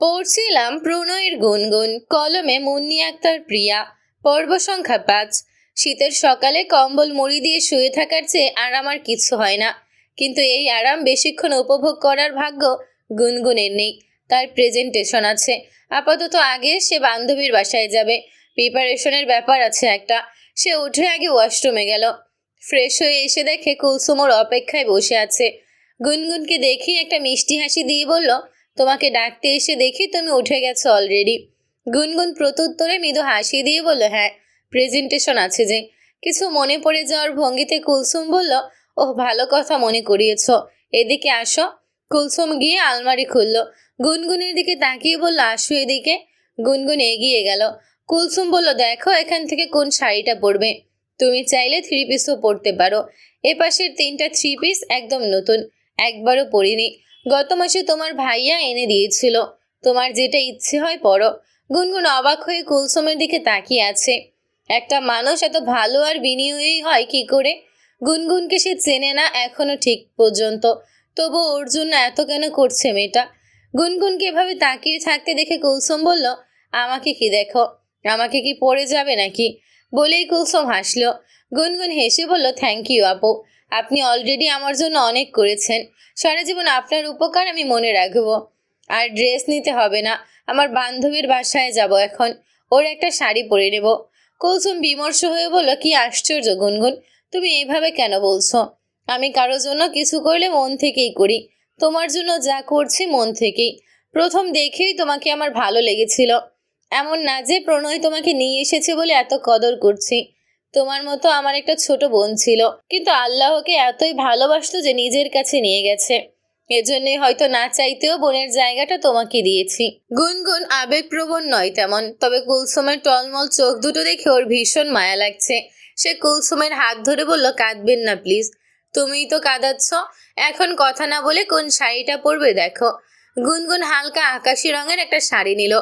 পড়ছিলাম প্রণয়ের গুনগুন, কলমে মুন্নি আক্তার প্রিয়া, পর্ব সংখ্যা পাঁচ। শীতের সকালে কম্বল মুড়ি দিয়ে শুয়ে থাকার চেয়ে আরাম আর কিছু হয় না। কিন্তু এই আরাম বেশিক্ষণ উপভোগ করার ভাগ্য গুনগুনের নেই। তার প্রেজেন্টেশন আছে। আপাতত আগে সে বান্ধবীর বাসায় যাবে। প্রিপারেশনের ব্যাপার আছে একটা। সে উঠে আগে ওয়াশরুমে গেল। ফ্রেশ হয়ে এসে দেখে কুলসুমোর অপেক্ষায় বসে আছে। গুনগুনকে দেখি একটা মিষ্টি হাসি দিয়ে বলল তোমাকে ডাকতে এসে দেখি তুমি উঠে গেছো অলরেডি গুনগুন প্রত্যুত্তরে মৃদু হাসি দিয়ে বলল হ্যাঁ প্রেজেন্টেশন আছে যে। কিছু মনে পড়ে যাওয়ার ভঙ্গিতে কুলসুম বলল, ওহ, ভালো কথা মনে করিয়েছ। এদিকে আসো। কুলসুম গিয়ে আলমারি খুলল। গুনগুনের দিকে তাকিয়ে বলল, আসো এদিকে। গুনগুন এগিয়ে গেল। কুলসুম বলল, দেখো এখান থেকে কোন শাড়িটা পরবে। তুমি চাইলে থ্রি পিসও পরতে পারো। এ পাশের তিনটা থ্রি পিস একদম নতুন। একবারও পরিনি। গত মাসে তোমার ভাইয়া এনে দিয়েছিল। তোমার যেটা ইচ্ছে হয় পড়ো। গুনগুন অবাক হয়ে কুলসুমের দিকে তাকিয়ে আছে। একটা মানুষ এত ভালো আর বিনিয়োগী হয় কি করে? গুনগুনকে সে চেনে না এখনও ঠিক পর্যন্ত। তবু ওর জন্য এত কেন করছে মেয়েটা? গুনগুনকে এভাবে তাকিয়ে থাকতে দেখে কুলসুম বলল, আমাকে কি দেখো? আমাকে কি পড়ে যাবে নাকি? বলেই কুলসুম হাসলো। গুনগুন হেসে বলল থ্যাংক ইউ আপু। আপনি অলরেডি আমার জন্য অনেক করেছেন। সারা জীবন আপনার উপকার আমি মনে রাখব। আর ড্রেস নিতে হবে না। আমার বান্ধবীর বাসায় যাব এখন। ওর একটা শাড়ি পরে নেব। কুলসুম বিমর্ষ হয়ে বলল, কি আশ্চর্য গুনগুন। তুমি এইভাবে কেন বলছো? আমি কারোর জন্য কিছু করলে মন থেকেই করি। তোমার জন্য যা করছি মন থেকেই। প্রথম দেখেই তোমাকে আমার ভালো লেগেছিল। এমন না যে প্রণয় তোমাকে নিয়ে এসেছে বলে এত কদর করছি। তোমার মতো আমার একটা ছোট বোন ছিল। কিন্তু আল্লাহকে এতই ভালোবাসতো যে নিজের কাছে নিয়ে গেছে। এজন্যই হয়তো না চাইতেও বোনের জায়গাটা তোমাকে দিয়েছি। গুনগুন আবেগপ্রবণ নয় তেমন, তবে কুলসুমের টলমল চোখ দুটো দেখে ওর ভীষণ মায়া লাগছে। সে কুলসুমের হাত ধরে বলল, কাঁদবেন না, প্লিজ। তুমিই তো কাঁদাচ্ছ। এখন কথা না বলে কোন শাড়িটা পরবে দেখো। গুনগুন হালকা আকাশি রঙের একটা শাড়ি নিল।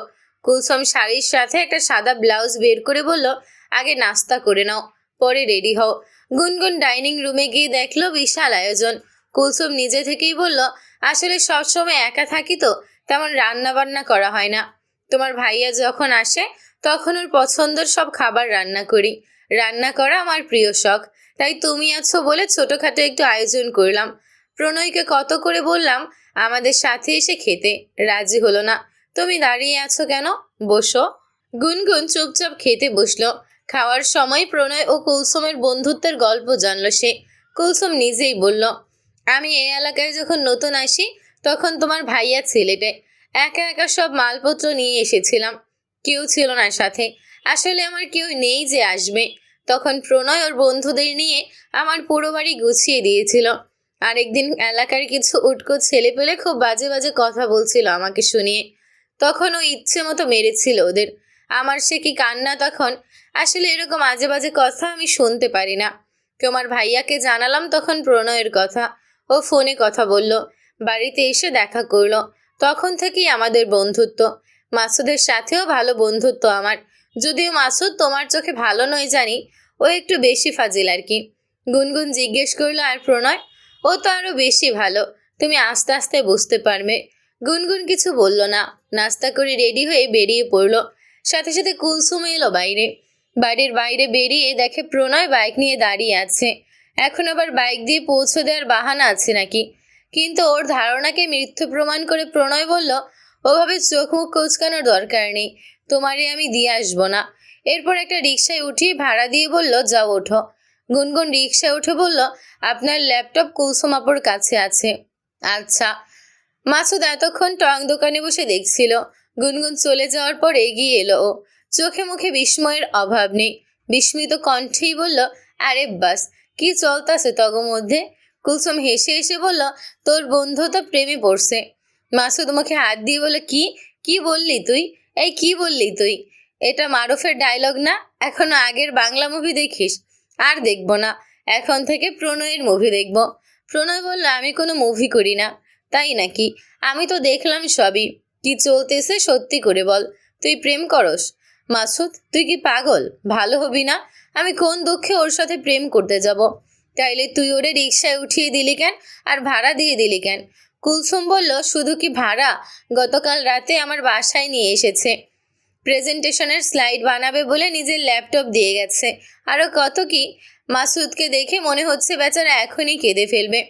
কুলসুম শাড়ির সাথে একটা সাদা ব্লাউজ বের করে বলল আগে নাস্তা করে নাও, পরে রেডি হও। গুনগুন ডাইনিং রুমে গিয়ে দেখল বিশাল আয়োজন। কুলসুম নিজে থেকেই বলল, আসলে সবসময় একা থাকি তো, তেমন রান্না বান্না করা হয় না। তোমার ভাইয়া যখন আসে, তখন ওর পছন্দের সব খাবার রান্না করি। রান্না করা আমার প্রিয় শখ। তাই তুমি আছো বলে ছোটোখাটো একটু আয়োজন করলাম। প্রণয়কে কত করে বললাম, আমাদের সাথে এসে খেতে। রাজি হলো না। তুমি দাঁড়িয়ে আছো কেন? বসো। গুনগুন চুপচাপ খেতে বসল। খাওয়ার সময় প্রণয় ও কুলসুমের বন্ধুত্বের গল্প জানলো সে। কুলসুম নিজেই বলল, আমি এই এলাকায় যখন নতুন আসি, তখন তোমার ভাইয়া ছেলেটে। একা একা সব মালপত্র নিয়ে এসেছিলাম। কেউ ছিল না সাথে। আসলে আমার কেউ নেই যে আসবে। তখন প্রণয় ওর বন্ধুদের নিয়ে আমার পুরো বাড়ি গুছিয়ে দিয়েছিল। আরেকদিন এলাকার কিছু উটকো ছেলে পেলে খুব বাজে বাজে কথা বলছিল আমাকে শুনিয়ে। তখন ও ইচ্ছে মতো মেরেছিল ওদের। আমার সে কি কান্না তখন? আসলে এরকম আজে বাজে কথা আমি শুনতে পারি না। তোমার ভাইয়াকে জানালাম তখন প্রণয়ের কথা। ও ফোনে কথা বলল। বাড়িতে এসে দেখা করল। তখন থেকেই আমাদের বন্ধুত্ব। মাসুদের সাথেও ভালো বন্ধুত্ব আমার। যদিও মাসুদ তোমার চোখে ভালো নয় জানি, ও একটু বেশি ফাজিল আর কি। গুনগুন জিজ্ঞেস করল, আর প্রণয়? ও তো আরও বেশি ভালো। তুমি আস্তে আস্তে বুঝতে পারবে। গুনগুন কিছু বলল না। নাস্তা করে রেডি হয়ে বেরিয়ে পড়ল। সাথে সাথে কুলসুম এলো বাইরে। বাড়ির বাইরে বেরিয়ে দেখে প্রণয় বাইক নিয়ে দাঁড়িয়ে আছে। এখন আবার বাইক দিয়ে পৌঁছে দেওয়ার বাহানা আছে নাকি? কিন্তু ওর ধারণাকে মিথ্যে প্রমাণ করে প্রণয় বলল, ওভাবে চোখ মুখ কোচকানোর দরকার নেই। তোমারে আমি দিয়ে আসব না। এরপর একটা রিক্সায় উঠিয়ে ভাড়া দিয়ে বলল, যাও ওঠো। গুনগুন রিক্সায় উঠে বলল, আপনার ল্যাপটপ কুলসুমাপুর কাছে আছে। আচ্ছা। মাসুদ এতক্ষণ টং দোকানে বসে দেখছিল। গুনগুন চলে যাওয়ার পর এগিয়ে এলো ও। চোখে মুখে বিস্ময়ের অভাব নেই। বিস্মিত কণ্ঠেই বলল, আরে বাস, কি চলতাছে তগ মধ্যে? কুলসুম হেসে হেসে বলল, তোর বন্ধু তো প্রেমে পড়ছে। মাসুদ মুখে হাত দিয়ে বলল, কি? কি বললি তুই? এই কি বললি তুই? এটা মারুফের ডায়লগ না? এখনও আগের বাংলা মুভি দেখিস? আর দেখব না। এখন থেকে প্রণয়ের মুভি দেখব। প্রণয় বলল, আমি কোনো মুভি করি না। তাই নাকি? আমি তো দেখলাম সবই। কি চলতেছে সত্যি করে বল। তুই প্রেম করস? মাসুদ, তুই কি পাগল? ভালো হবি না? আমি কোন দুঃখে ওর সাথে প্রেম করতে যাব? তাইলে তুই ওরে রিক্সায় উঠিয়ে দিলি কেন? আর ভাড়া দিয়ে দিলি কেন? কুলসুম বলল, শুধু কি ভাড়া? গতকাল রাতে আমার বাসায় নিয়ে এসেছে। প্রেজেন্টেশনের স্লাইড বানাবে বলে নিজের ল্যাপটপ দিয়ে গেছে। আরও কত কি? মাসুদকে দেখে মনে হচ্ছে বেচারা এখনই কেঁদে ফেলবে।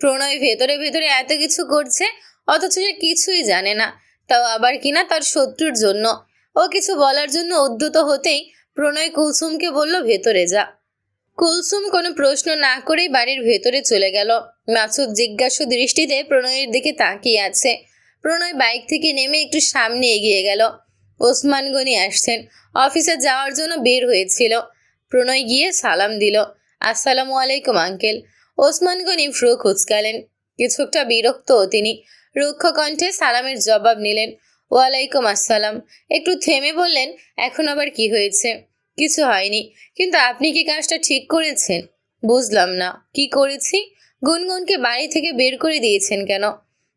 প্রণয় ভেতরে ভেতরে এত কিছু করছে, অথচ সে কিছুই জানে না। তাও আবার কিনা তার শত্রুর জন্য। ও কিছু বলার জন্য উদ্যত হতেই প্রণয় কুলসুমকে বলল, ভেতরে যা। কুলসুম কোনো প্রশ্ন না করেই বাড়ির ভেতরে চলে গেল। মাসুদ জিজ্ঞাসু দৃষ্টিতে প্রণয়ের দিকে তাকিয়ে আছে। প্রণয় বাইক থেকে নেমে একটু সামনে এগিয়ে গেল। ওসমান গনি আসছেন। অফিসে যাওয়ার জন্য বের হয়েছিল। প্রণয় গিয়ে সালাম দিল। আসসালামু আলাইকুম, আঙ্কেল। ওসমান গনি ফ্রু কুচকালেন। কিছুটা বিরক্ত তিনি। রুক্ষ কণ্ঠে সালামের জবাব নিলেন, ওয়ালাইকুম আসসালাম। একটু থেমে বললেন, এখন আবার কি হয়েছে? কিছু হয়নি। কিন্তু আপনি কি কাজটা ঠিক করেছেন? বুঝলাম না। কি করেছি? গুনগুনকে বাড়ি থেকে বের করে দিয়েছেন কেন?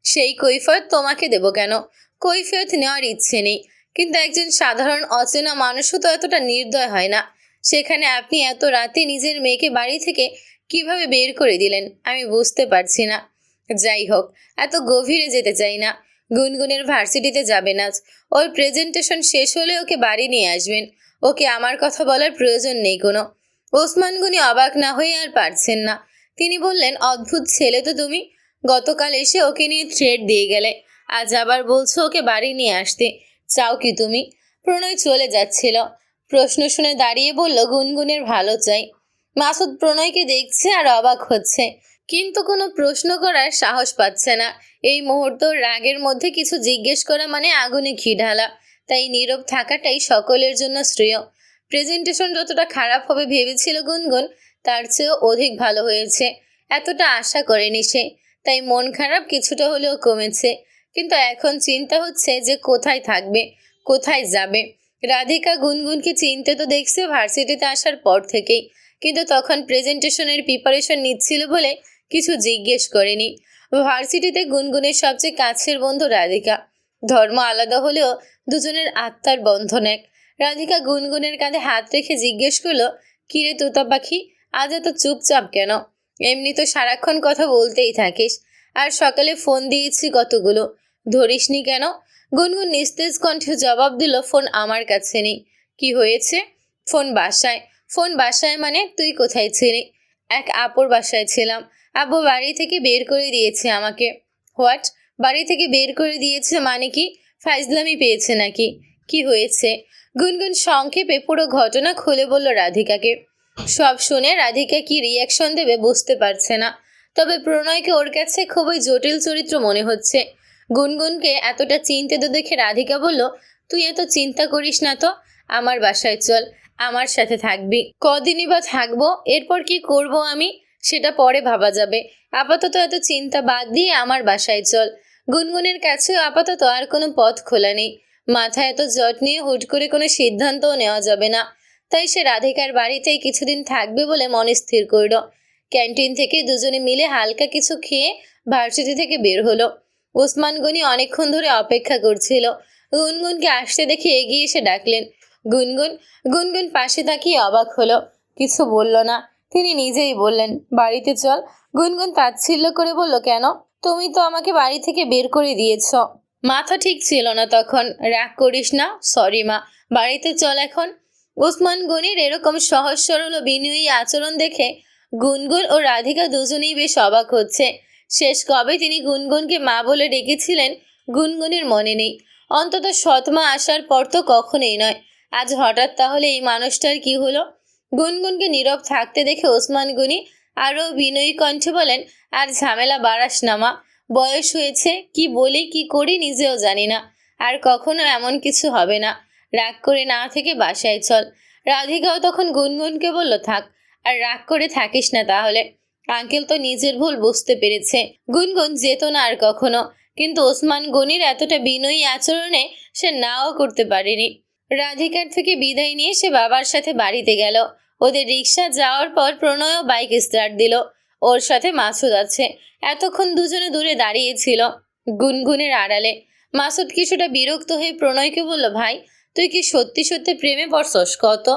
সেই কৈফত তোমাকে দেব কেন? কৈফিয়ত নেওয়ার ইচ্ছে নেই। কিন্তু একজন সাধারণ অচেনা মানুষও তো এতটা নির্দয় হয় না। সেখানে আপনি এত রাতে নিজের মেয়েকে বাড়ি থেকে কীভাবে বের করে দিলেন? আমি বুঝতে পারছি না। যাই হোক, এত গভীরে যেতে চাই না। গুনগুনের ভার্সিটিতে যাবে না ওর প্রেজেন্টেশন শেষ হলে ওকে বাড়ি নিয়ে আসবেন। ওকে আমার কথা বলার প্রয়োজন নেই কোনো। ওসমান গুনি অবাক না হয়ে আর পারছেন না। তিনি বললেন, অদ্ভুত ছেলে তো তুমি। গতকাল এসে ওকে নিয়ে থ্রেড দিয়ে গেলে। আজ আবার বলছো ওকে বাড়ি নিয়ে আসতে। চাও কি তুমি? প্রণয় চলে যাচ্ছিল। প্রশ্ন শুনে দাঁড়িয়ে বলল, গুনগুনের ভালো চাই। মাসুদ প্রণয়কে দেখছে আর অবাক হচ্ছে। কিন্তু কোনো প্রশ্ন করার সাহস পাচ্ছে না। এই মুহূর্ত রাগের মধ্যে কিছু জিজ্ঞেস করা মানে আগুনে ঘি ঢালা। তাই নীরব থাকাটাই সকলের জন্য শ্রেয়। প্রেজেন্টেশন যতটা খারাপ হবে ভেবেছিল গুনগুন, তার চেয়েও অধিক ভালো হয়েছে। এতটা আশা করেনি সে। তাই মন খারাপ কিছুটা হলেও কমেছে। কিন্তু এখন চিন্তা হচ্ছে যে কোথায় থাকবে, কোথায় যাবে? রাধিকা গুনগুনকে চিনতে তো দেখছে ভার্সিটিতে আসার পর থেকেই। কিন্তু তখন প্রেজেন্টেশনের প্রিপারেশন নিচ্ছিল বলে কিছু জিজ্ঞেস করেনি। ভার্সিটিতে গুনগুনের সবচেয়ে কাছের বন্ধু রাধিকা। ধর্ম আলাদা হলেও দুজনের আত্মার বন্ধন এক। রাধিকা গুনগুনের কাঁধে হাত রেখে জিজ্ঞেস করল, কিরে তুতা পাখি, আজ এত চুপচাপ কেন? এমনি তো সারাক্ষণ কথা বলতেই থাকিস। আর সকালে ফোন দিয়েছি কতগুলো। ধরিসনি কেন? গুনগুন নিস্তেজ কণ্ঠে জবাব দিল, ফোন আমার কাছে নেই। কি হয়েছে? ফোন বাসায়। ফোন বাসায় মানে তুই কোথায় ছিলি? এক আপর বাসায় ছিলাম। আব্বু বাড়ি থেকে বের করে দিয়েছে আমাকে। হোয়াট? বাড়ি থেকে বের করে দিয়েছে মানে কি? ফাইজলামি পেয়েছে নাকি? কি হয়েছে? গুনগুন সংক্ষেপে পুরো ঘটনা খুলে বলল রাধিকাকে। সব শুনে রাধিকা কি রিয়াকশন দেবে বুঝতে পারছে না। তবে প্রণয়কে ওর কাছে খুবই জটিল চরিত্র মনে হচ্ছে। গুনগুনকে এতটা চিন্তিত দেখে রাধিকা বলল, তুই এত চিন্তা করিস না তো? আমার বাসায় চল, আমার সাথে থাকবি। কদিনই বা থাকব? এরপর কি করব আমি? সেটা পরে ভাবা যাবে। আপাতত এত চিন্তা বাদ দিয়ে আমার বাসায় চল। গুনগুনের কাছেও আপাতত আর কোনো পথ খোলা নেই। মাথায় এত জট নিয়ে হুট করে কোনো সিদ্ধান্তও নেওয়া যাবে না। তাই সে রাধিকার বাড়িতেই কিছুদিন থাকবে বলে মনে স্থির করল। ক্যান্টিন থেকে দুজনে মিলে হালকা কিছু খেয়ে ভার্সিটি থেকে বের হলো। ওসমান গনি অনেকক্ষণ ধরে অপেক্ষা করছিল। গুনগুনকে আসতে দেখে এগিয়ে এসে ডাকলেন, গুনগুন গুনগুন পাশে তাকিয়ে অবাক হলো। কিছু বলল না। তিনি নিজেই বললেন, বাড়িতে চল। গুনগুন তাচ্ছিল্য করে বলল, কেন? তুমি তো আমাকে বাড়ি থেকে বের করে দিয়েছ। মাথা ঠিক ছিল না তখন। রাগ করিস না সরি মা, বাড়িতে চল এখন। উসমান গনির এরকম সহজ সরল বিনয়ী আচরণ দেখে গুনগুন ও রাধিকা দুজনেই বেশ অবাক হচ্ছে। শেষ কবে তিনি গুনগুনকে মা বলে ডেকেছিলেন, গুনগুনের মনে নেই। অন্তত সৎমা আসার পর তো কখনোই নয়। আজ হঠাৎ তাহলে এই মানুষটার কি হলো? গুনগুনকে নীরব থাকতে দেখে ওসমান গুনি আরও বিনয়ী কণ্ঠে বলেন, আর ঝামেলা বাড়াস না মা। বয়স হয়েছে, কি বলি, কি করি নিজেও জানি না। আর কখনো এমন কিছু হবে না। রাগ করে না থেকে বাসায় চল। রাধিকাও তখন গুনগুনকে বলল, থাক, আর রাগ করে থাকিস না তাহলে। আঙ্কেল তো নিজের ভুল বুঝতে পেরেছে। গুনগুন যেত না আর কখনো। কিন্তু ওসমান গনির এতটা বিনয়ী আচরণে সে নাও করতে পারেনি। রাধিকার থেকে বিদায় নিয়ে সে বাবার সাথে বাড়িতে গেল। ওদের রিক্সা যাওয়ার পর প্রণয়ও বাইক স্টার্ট দিল। ওর সাথে মাসুদ আছে। এতক্ষণ দুজনে দূরে দাঁড়িয়েছিল গুনগুনের আড়ালে। মাসুদ কিছুটা বিরক্ত হয়ে প্রণয়কে বলল, ভাই, তুই কি সত্যি সত্যি প্রেমে পড়ছস? কত?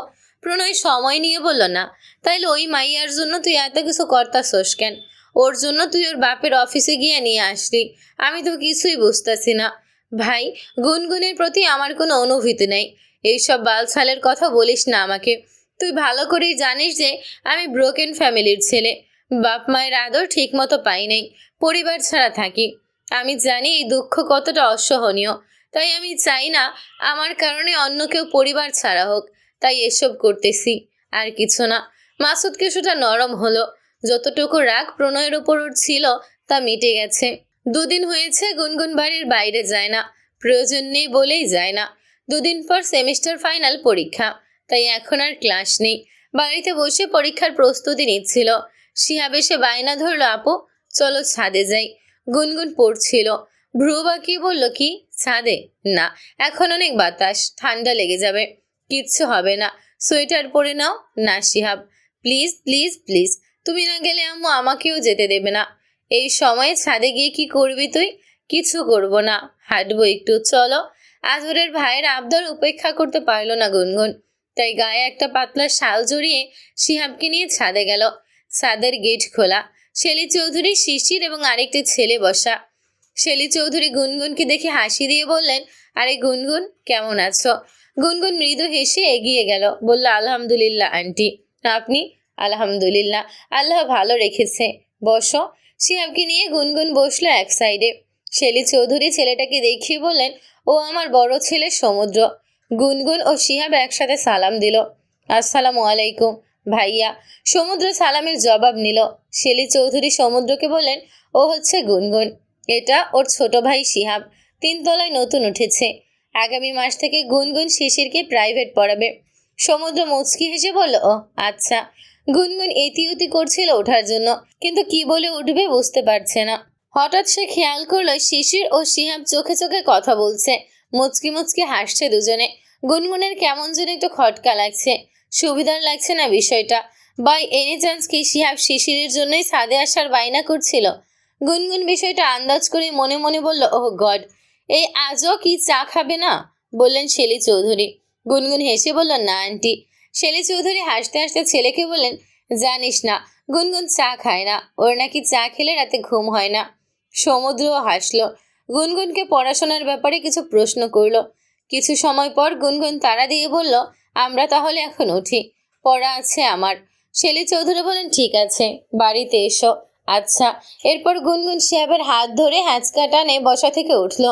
প্রণয় সময় নিয়ে বলল, না। তাইলে ওই মাইয়ার জন্য তুই এত কিছু কর্তাছস কেন? ওর জন্য তুই ওর বাপের অফিসে গিয়ে নিয়ে আসলি। আমি তো কিছুই বুঝতেছি না। ভাই, গুনগুনের প্রতি আমার কোনো অনুভূতি নেই। এইসব বালছালের কথা বলিস না আমাকে। তুই ভালো করেই জানিস যে আমি ব্রোকেন ফ্যামিলির ছেলে। বাপ মায়ের আদর ঠিকমতো পাই নাই। পরিবার ছাড়া থাকি। আমি জানি এই দুঃখ কতটা অসহনীয়। তাই আমি চাই না আমার কারণে অন্য কেউ পরিবার ছাড়া হোক। তাই এসব করতেছি। আর কিছু না। মাসুদ কিছুটা নরম হলো। যতটুকু রাগ প্রণয়ের ওর ছিল তা মিটে গেছে। দুদিন হয়েছে গুনগুন বাড়ির বাইরে যায় না, প্রয়োজন নেই বলেই যায় না। দুদিন পর সেমিস্টার ফাইনাল পরীক্ষা, তাই এখন আর ক্লাস নেই। বাড়িতে বসে পরীক্ষার প্রস্তুতি নিচ্ছিল। শিহাব এসে বায়না ধরলো, আপু, চলো ছাদে যাই। গুনগুন পড়ছিল। ভ্রু বা কি বলল, কি? ছাদে? না, এখন অনেক বাতাস, ঠান্ডা লেগে যাবে, কিচ্ছু হবে না। সোয়েটার পরে নাও। না, শিহাব, প্লিজ প্লিজ প্লিজ। তুমি না গেলে আম্মু আমাকেও যেতে দেবে না। এই সময়ে ছাদে গিয়ে কি করবি তুই? কিছু করব না। হাঁটবো একটু, চলো। আজরের ভাইয়ের আবদার উপেক্ষা করতে পারল না গুনগুন। তাই গায়ে একটা পাতলা শাল জড়িয়ে শিহাবকে নিয়ে ছাদে গেল। ছাদের গেট খোলা। শেলি চৌধুরী, শিশির এবং আরেকটি ছেলে বসা। শেলি চৌধুরী গুনগুনকে দেখে হাসি দিয়ে বললেন, আরে গুনগুন, কেমন আছো? গুনগুন মৃদু হেসে এগিয়ে গেল। বলল, আলহামদুলিল্লাহ, আন্টি। আপনি? আলহামদুলিল্লাহ, আল্লাহ ভালো রেখেছে। বসো। শিহাবকে নিয়ে গুনগুন বসল এক সাইডে। শেলি চৌধুরী ছেলেটাকে দেখিয়ে বললেন, ও আমার বড় ছেলে সমুদ্র। গুনগুন ও শিহাব একসাথে সালাম দিল। আসসালামু আলাইকুম ভাইয়া। সমুদ্র সালামের জবাব নিল। শেলি চৌধুরী সমুদ্রকে বললেন, ও হচ্ছে গুনগুন। এটা ওর ছোট ভাই শিহাব। তিনতলায় নতুন উঠেছে। আগামী মাস থেকে গুনগুন শিশিরকে প্রাইভেট পড়াবে। সমুদ্র মুচকি হেসে বলল ও আচ্ছা। গুনগুন এতি এতিউতি করছিল ওঠার জন্য, কিন্তু কি বলে উঠবে বুঝতে পারছে না। হঠাৎ সে খেয়াল করল শিশির ও শিহাব চোখে চোখে কথা বলছে। মুচকি মুচকি হাসছে দুজনে। গুনগুনের কেমন যেন একটু খটকা লাগছে। সুবিধার লাগছে না বিষয়টা। বাই এনি চান্স কি শিহাব শিশিরের জন্যই ছাদে আসার বায়না করছিল। গুনগুন বিষয়টা আন্দাজ করে মনে মনে বলল, ওহ গড এই আজও কি চা খাবে না? বললেন শেলি চৌধুরী। গুনগুন হেসে বলল, না, আন্টি। শেলি চৌধুরী হাসতে হাসতে ছেলেকে বললেন, জানিস না, গুনগুন চা খায় না। ওর নাকি চা খেলে রাতে ঘুম হয় না। সমুদ্রও হাসলো। গুনগুনকে পড়াশোনার ব্যাপারে কিছু প্রশ্ন করল। কিছু সময় পর গুনগুন তারা দিয়ে বলল, আমরা তাহলে এখন উঠি। পড়া আছে আমার। শেলি চৌধুরী বলেন ঠিক আছে, বাড়িতে এসো। আচ্ছা এরপর গুনগুন শিহাবের হাত ধরে হ্যাঁচকা টানে বসা থেকে উঠল।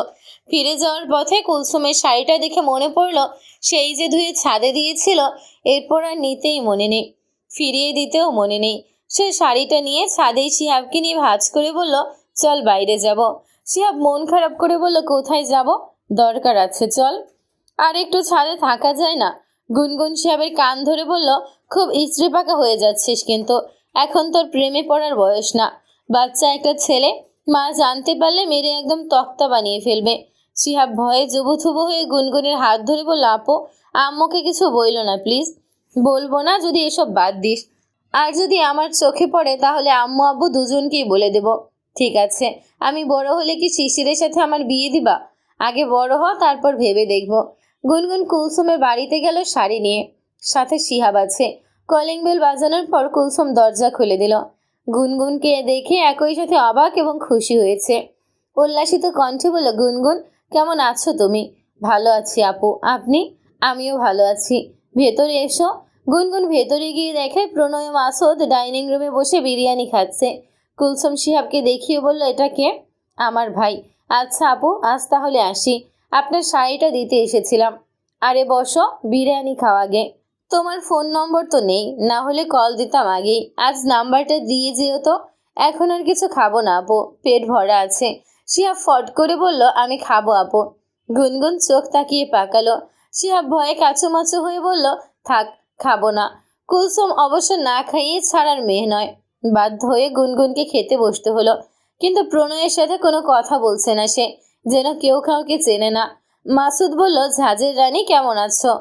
ফিরে যাওয়ার পথে কুলসুমের শাড়িটা দেখে মনে পড়ল, সেই যে ধুয়ে ছাদে দিয়েছিল, এরপর আর নিতেই মনে নেই। ফিরিয়ে দিতেও মনে নেই। সে শাড়িটা নিয়ে ছাদেই শিহাবকে নিয়ে ভাজ করে বলল, চল বাইরে যাব। শিহাব মন খারাপ করে বলল, কোথায় যাব? দরকার আছে, চল। আর একটু ছাদে থাকা যায় না। গুনগুন শিহাবের কান ধরে বলল, খুব ইস্ত্রি পাকা হয়ে যাচ্ছিস কিন্তু। এখন তোর প্রেমে পড়ার বয়স না। বাচ্চা একটা ছেলে, মা জানতে পারলে মেরে একদম তক্তা বানিয়ে ফেলবে। শিহাব ভয়ে জুবুথুবু হয়ে গুনগুনের হাত ধরে বলল, আপু, আম্মুকে কিছু বইল না, প্লিজ। বলব না, যদি এসব বাদ দিস। আর যদি আমার চোখে পড়ে, তাহলে আম্মু আব্বু দুজনকেই বলে দেব। ঠিক আছে, আমি বড় হলে কি শিশিরের সাথে আমার বিয়ে দিবা? আগে বড় হ, তারপর ভেবে দেখব। গুনগুন কুলসুমের বাড়িতে গেল শাড়ি নিয়ে। সাথে শিহাব আছে। কলিং বেল বাজানোর পর কুলসুম দরজা খুলে দিল। গুনগুনকে দেখে একই সাথে অবাক এবং খুশি হয়েছে। উল্লাসিত কণ্ঠে বলল, গুনগুন, কেমন আছো তুমি? ভালো আছি আপু। আপনি? আমিও ভালো আছি। ভেতরে এসো। গুনগুন ভেতরে গিয়ে দেখে প্রণয় মাসুদ ডাইনিং রুমে বসে বিরিয়ানি খাচ্ছে। কুলসুম শিহাবকে দেখিয়ে বলল, এটা কে? আমার ভাই। আচ্ছা আপু, আজ তাহলে আসি। আপনার শাড়িটা দিতে এসেছিলাম। আরে বসো, বিরিয়ানি খাওয়া গে তোমার ফোন নম্বর তো নেই, না হলে কল দিতাম আগেই। আজ নাম্বারটা দিয়ে যেও তো, এখন আর কিছু খাব না আপু, পেট ভরা আছে। শিহাব ফট করে বলল, আমি খাব আপু। গুনগুন চোখ তাকিয়ে পাকালো। শিহাব ভয়ে কাচুমাচু হয়ে বলল, থাক, খাব না। কুলসুম অবশ্য না খাইয়ে ছাড়ার মেয়ে নয়। বাধ্য হয়ে গুনগুনকে খেতে বসতে হলো। কিন্তু প্রণয়ের সাথে কোনো কথা বলছে না সে, যেন কেউ কাউকে চেনে না। মাসুদ বলল, ঝাঁঝের রানী, কেমন আছো?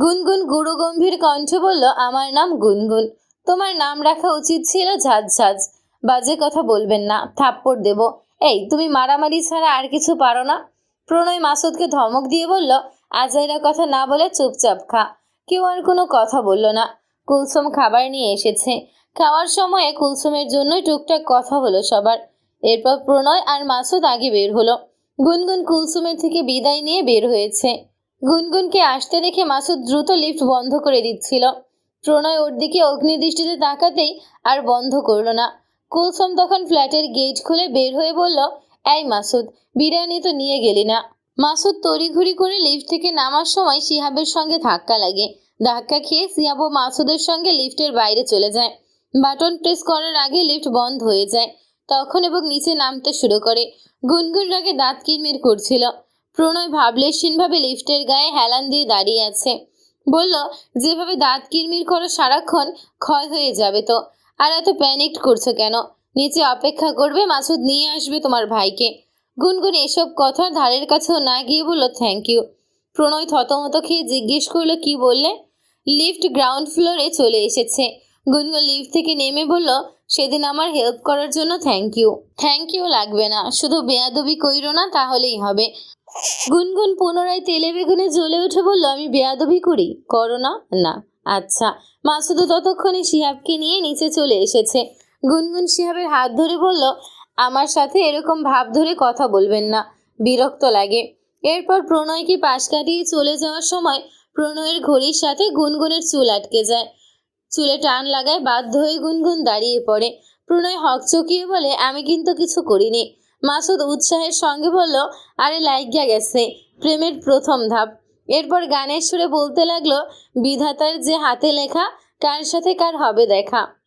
গুনগুন গুরু গম্ভীর কণ্ঠে বলল, আমার নাম গুনগুন। তোমার নাম রাখা উচিত ছিল ঝাঁঝ ঝাঁঝ বাজে কথা বলবেন না, থাপ্পড় দেব। এই, তুমি মারামারি ছাড়া আর কিছু পারো না? প্রণয় মাসুদকে ধমক দিয়ে বলল, আজাইরা কথা না বলে চুপচাপ খা। কেউ আর কোনো কথা বলল না। কুলসুম খাবার নিয়ে এসেছে। খাওয়ার সময়ে কুলসুমের জন্যই টুকটাক কথা হলো সবার। এরপর প্রণয় আর মাসুদ আগে বের হলো। গুনগুন কুলসুমের থেকে বিদায় নিয়ে বের হয়েছে। গুনগুনকে আসতে দেখে মাসুদ দ্রুত লিফট বন্ধ করে দিচ্ছিল। প্রণয় ওর দিকে অগ্নিদৃষ্টিতে তাকাতেই আর বন্ধ করল না। কুলসুম তখন ফ্ল্যাটের গেট খুলে বের হয়ে বলল, এই মাসুদ, বিরিয়ানি তো নিয়ে গেলি না। মাসুদ তড়িঘড়ি করে লিফট থেকে নামার সময় সিহাবের সঙ্গে ধাক্কা লাগে। ধাক্কা খেয়ে শিহাব ও মাসুদের সঙ্গে লিফটের বাইরে চলে যায়। বাটন প্রেস করার আগে লিফট বন্ধ হয়ে যায়, তখন এবং নিচে নামতে শুরু করে। গুনগুন রাগে দাঁত কিরমির করছিল। প্রণয় ভাবলেশীনভাবে লিফটের গায়ে হেলান দিয়ে দাঁড়িয়ে আছে। বলল, যেভাবে দাঁত কিরমির করো সারাক্ষণ, ক্ষয় হয়ে যাবে তো। আর এত প্যানিক করছ কেন? নিচে অপেক্ষা করবে মাসুদ, নিয়ে আসবে তোমার ভাইকে। গুনগুন এসব কথার ধারের কাছেও না গিয়ে বলল থ্যাংক ইউ প্রণয় থতমত খেয়ে জিজ্ঞেস করল, কি বললে? লিফট গ্রাউন্ড ফ্লোরে চলে এসেছে। গুনগুন লিফট থেকে নেমে বলল, সেদিন আমার হেল্প করার জন্য থ্যাংক ইউ থ্যাংক ইউ লাগবে না। শুধু বেয়াদবি কইরো না, তাহলেই হবে। গুনগুন পুনরায় তেলে বেগুনে জ্বলে উঠে বলল, আমি বেয়াদবি করি? করো না। না আচ্ছা। মাসুদও ততক্ষণে শিহাবকে নিয়ে নিচে চলে এসেছে। গুনগুন শিহাবের হাত ধরে বলল, আমার সাথে এরকম ভাব ধরে কথা বলবেন না। বিরক্ত লাগে। এরপর প্রণয়কে পাশ কাটিয়ে চলে যাওয়ার সময় প্রণয়ের ঘড়ির সাথে গুনগুনের চুল আটকে যায়। চুলে টান লাগায় বাধ্য হয়ে গুনগুন দাঁড়িয়ে পড়ে। প্রণয় হকচকিয়ে বলে, আমি কিন্তু কিছু করিনি। মাসুদ উৎসাহের সঙ্গে বলল, আরে লাইগা গেছে, প্রেমের প্রথম ধাপ। এরপর গানের সুরে বলতে লাগল, বিধাতার যে হাতে লেখা, কার সাথে কার হবে দেখা?